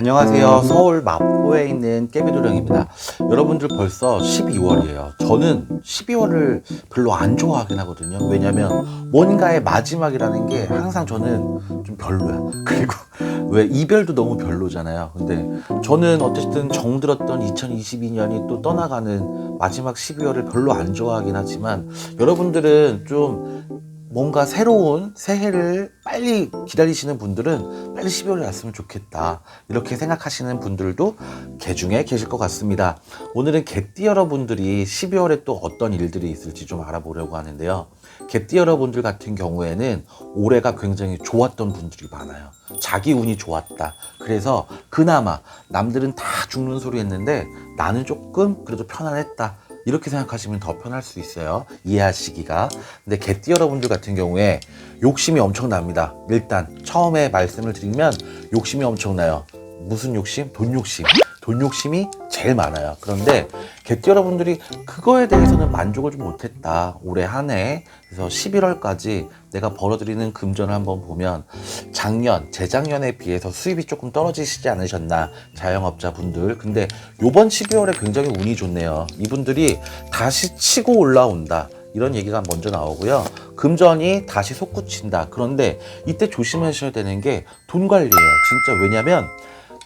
안녕하세요. 서울 마포에 있는 깨비도령입니다. 여러분들 벌써 12월이에요. 저는 12월을 별로 안 좋아하긴 하거든요. 왜냐면 뭔가의 마지막이라는 게 항상 저는 좀 별로야. 그리고 왜 이별도 너무 별로잖아요. 근데 저는 어쨌든 정들었던 2022년이 또 떠나가는 마지막 12월을 별로 안 좋아하긴 하지만 여러분들은 좀 뭔가 새로운 새해를 빨리 기다리시는 분들은 빨리 12월이 왔으면 좋겠다. 이렇게 생각하시는 분들도 개 중에 계실 것 같습니다. 오늘은 개띠 여러분들이 12월에 또 어떤 일들이 있을지 좀 알아보려고 하는데요. 개띠 여러분들 같은 경우에는 올해가 굉장히 좋았던 분들이 많아요. 자기 운이 좋았다. 그래서 그나마 남들은 다 죽는 소리 했는데 나는 조금 그래도 편안했다. 이렇게 생각하시면 더 편할 수 있어요. 이해하시기가. 근데 개띠 여러분들 같은 경우에 욕심이 엄청납니다. 일단 처음에 말씀을 드리면 욕심이 엄청나요. 무슨 욕심? 돈 욕심. 돈 욕심이 제일 많아요. 그런데 개띠 여러분들이 그거에 대해서는 만족을 좀 못했다. 올해 한 해. 그래서 11월까지 내가 벌어들이는 금전을 한번 보면 작년, 재작년에 비해서 수입이 조금 떨어지시지 않으셨나. 자영업자분들. 근데 요번 12월에 굉장히 운이 좋네요. 이분들이 다시 치고 올라온다. 이런 얘기가 먼저 나오고요. 금전이 다시 솟구친다. 그런데 이때 조심하셔야 되는 게 돈 관리예요. 진짜 왜냐면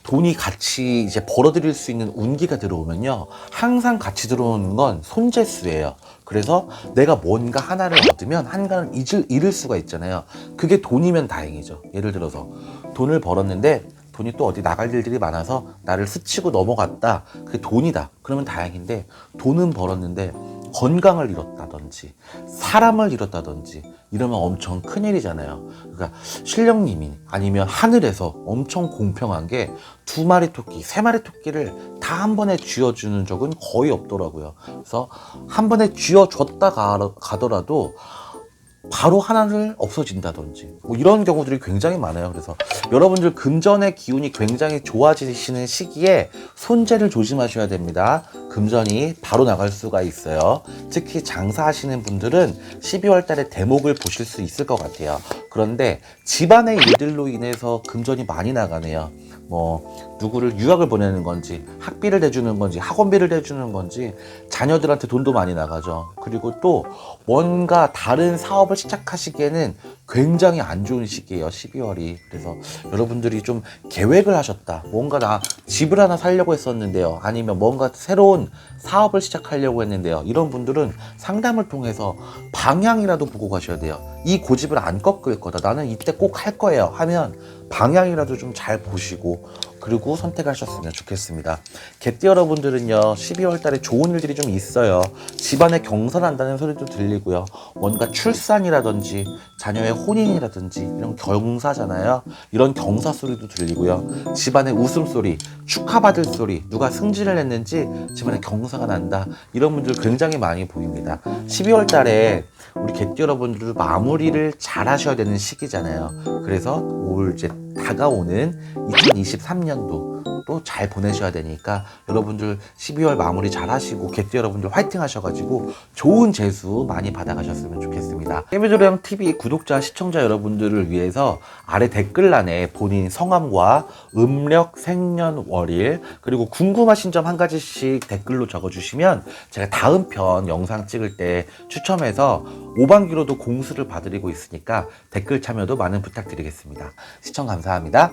돈이 같이 이제 벌어들일 수 있는 운기가 들어오면요. 항상 같이 들어오는 건 손재수예요. 그래서 내가 뭔가 하나를 얻으면 한가를 잊을, 잃을 수가 있잖아요. 그게 돈이면 다행이죠. 예를 들어서 돈을 벌었는데 돈이 또 어디 나갈 일들이 많아서 나를 스치고 넘어갔다. 그게 돈이다. 그러면 다행인데 돈은 벌었는데 건강을 잃었다든지 사람을 잃었다든지 이러면 엄청 큰일이잖아요. 그러니까 신령님이 아니면 하늘에서 엄청 공평한 게 두 마리 토끼, 세 마리 토끼를 다 한 번에 쥐어주는 적은 거의 없더라고요. 그래서 한 번에 쥐어줬다 가- 가더라도 바로 하나를 없어진다든지 뭐 이런 경우들이 굉장히 많아요. 그래서 여러분들 금전의 기운이 굉장히 좋아지시는 시기에 손재를 조심하셔야 됩니다. 금전이 바로 나갈 수가 있어요. 특히 장사하시는 분들은 12월 달에 대목을 보실 수 있을 것 같아요. 그런데 집안의 일들로 인해서 금전이 많이 나가네요. 뭐 누구를 유학을 보내는 건지 학비를 내주는 건지 학원비를 내주는 건지 자녀들한테 돈도 많이 나가죠. 그리고 또 뭔가 다른 사업을 시작하시기에는 굉장히 안 좋은 시기예요. 12월이. 그래서 여러분들이 좀 계획을 하셨다. 뭔가 나 집을 하나 살려고 했었는데요. 아니면 뭔가 새로운 사업을 시작하려고 했는데요. 이런 분들은 상담을 통해서 방향이라도 보고 가셔야 돼요. 이 고집을 안 꺾을 거다. 나는 이때 꼭 할 거예요. 하면 방향이라도 좀 잘 보시고 그리고 선택하셨으면 좋겠습니다. 개띠 여러분들은요, 12월 달에 좋은 일들이 좀 있어요. 집안에 경선한다는 소리도 들리고요. 뭔가 출산이라든지 자녀의 혼인이라든지 이런 경사잖아요. 이런 경사 소리도 들리고요. 집안의 웃음소리, 축하받을 소리, 누가 승진을 했는지 집안에 경사가 난다. 이런 분들 굉장히 많이 보입니다. 12월 달에 우리 개띠 여러분들 마무리를 잘 하셔야 되는 시기잖아요. 그래서 올 이제 다가오는 2023년도 또 잘 보내셔야 되니까 여러분들 12월 마무리 잘 하시고 개띠 여러분들 화이팅 하셔가지고 좋은 재수 많이 받아가셨으면 좋겠습니다. 깨비조령 TV 구독자 시청자 여러분들을 위해서 아래 댓글란에 본인 성함과 음력 생년월일 그리고 궁금하신 점 한 가지씩 댓글로 적어주시면 제가 다음 편 영상 찍을 때 추첨해서 5반기로도 공수를 봐드리고 있으니까 댓글 참여도 많은 부탁드리겠습니다. 시청 감사합니다.